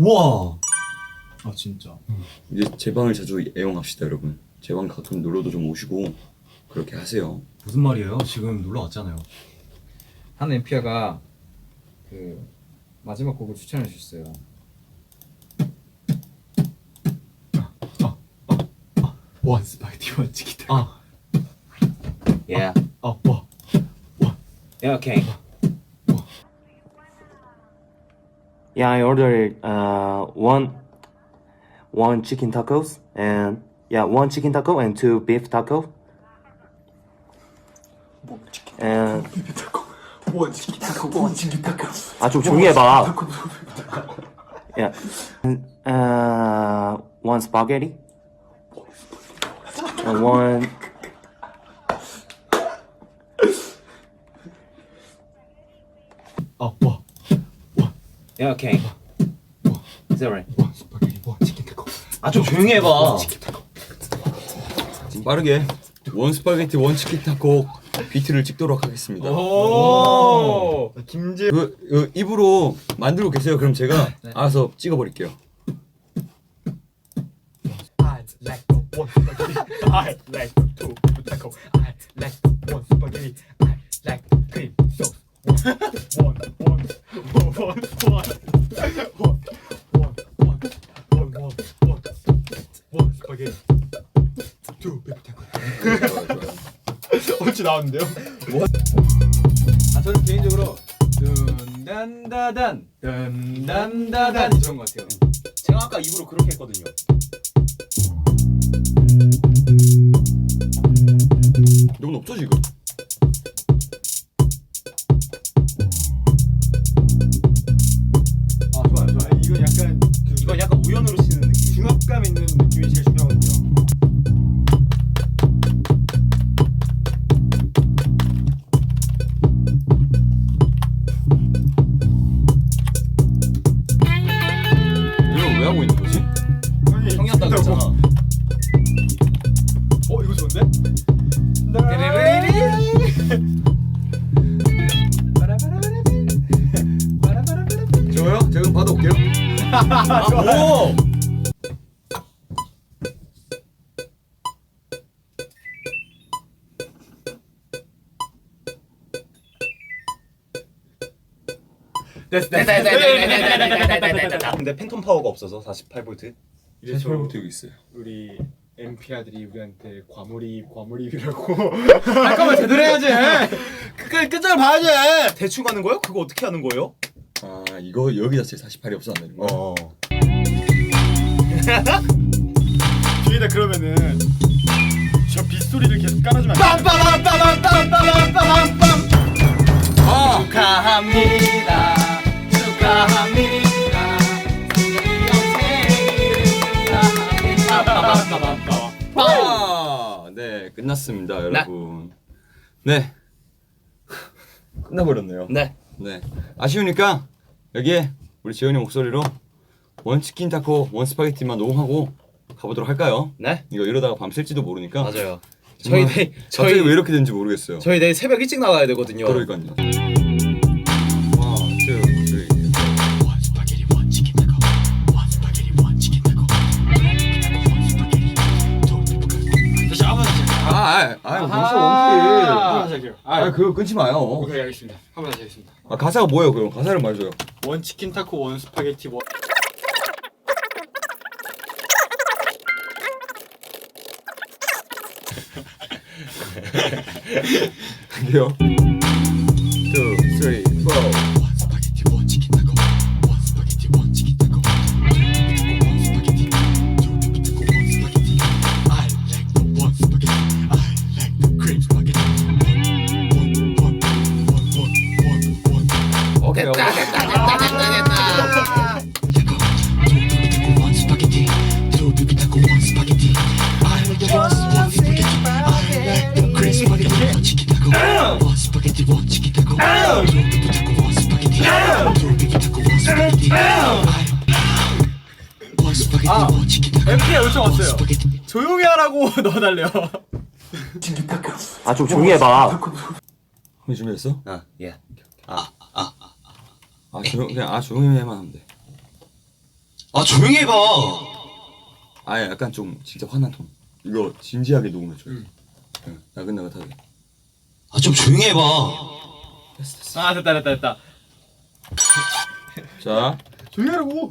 우와. 아 진짜. 이제 제 방을 자주 애용합시다 여러분 제 방 가끔 놀러도 좀 오시고 그렇게 하세요 무슨 말이에요? 지금 놀러 왔잖아요. 한 엠피아가 그 마지막 곡을 추천해 주셨어요. 원 스파이티 원 치킨. 아. Yeah. 아 와. Yeah. Okay. Yeah, I ordered uh one one chicken tacos and yeah, one chicken taco and two beef taco. And 아좀 조용히 해봐. Yeah. And, uh, one spaghetti. And one. Yeah. Okay. Is that right? 원 스파게티 원 치킨 타코. 아좀 조용히 해봐. 지금 빠르게 원 스파게티 원 치킨 타코 비트를 찍도록 하겠습니다 오. 김재. 그, 그 입으로 만들고 계세요 그럼 제가 알아서 찍어버릴게요 I like the one spaghetti. I like the two taco. I like the one spaghetti. 어찌 나왔는데요? 아 저는 개인적으로 든단다단 든단다단이 좋은 것 같아요. 제가 아까 입으로 그렇게 했거든요. 이건 없어 지금 오! 근데 팬텀 파워가 없어서 48V. 이제 저 48부터 여기 있어요 우리 MP아들이 우리한테 과몰입 과몰입이라고 할 거면 제대로 해야지 끝까지 끝장을 봐야지 대충 하는 거요? 그거 어떻게 하는 거예요? 아 이거 여기 자체 48이 없어 안 되는 거야? 어. 뒤에다 그러면은 저 빗소리를 계속 깔아주면 빰빰빰빰빰빰빰빰빰 아! 축하합니다. 축하합니다. 아! 네 끝났습니다 여러분 네 끝나버렸네요 네. 네 아쉬우니까 여기에 우리 재현이 목소리로 원 치킨 타코 원 스파게티만 녹음하고 가보도록 할까요? 네. 이거 이러다가 밤 샐지도 모르니까 맞아요. 저희 정말 내일 갑자기 저희 왜 이렇게 된지 모르겠어요 저희 내일 새벽 일찍 나가야 되거든요. 그러니까요 아, 그거 끊지 마요. 오케이 알겠습니다 한번 다시 하겠습니다 아, 가사가 뭐예요, 그럼? 가사를 말해줘요. 원 치킨 타코 원 스파게티 원 할게요. MP가 요청 왔어요 조용히 하라고 넣어달래요 아 좀 조용히 해봐. 형이 준비했어? 아, 예. 아, 조용, 그냥 아, 조용히만 하면 돼. 아 조용히 해봐. 아 약간 좀 진짜 화난 톤. 이거 진지하게 녹음해줘. 응. 나긋나긋하게. 아 좀 조용히 해봐. 아 됐다 됐다 됐다. 자. 조용히 하라고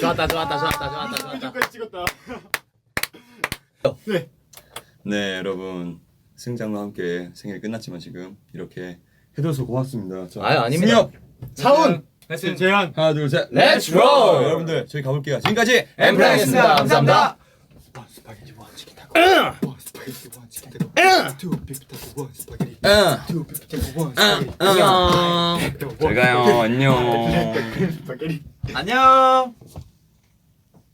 좋았다 좋았다 좋았다 좋았다 좋았다. 찍었다 네, 여러분 승장과 함께 생일 끝났지만 지금 이렇게 해줘서 고맙습니다. 자, 아유, 아닙니다. 승엽, 차훈 혜승 재현 하나, 둘, 셋, Let's roll! 여러분들 저희 가볼게요. 지금까지 엠플라이였습니다. 감사합니다. 원 스파게티 원 치킨 타코 원 스파게티 원 치킨 타코 투 스파게티 응, 투 스파게티 안녕. 잘 가요. 안녕. 스파게티 안녕.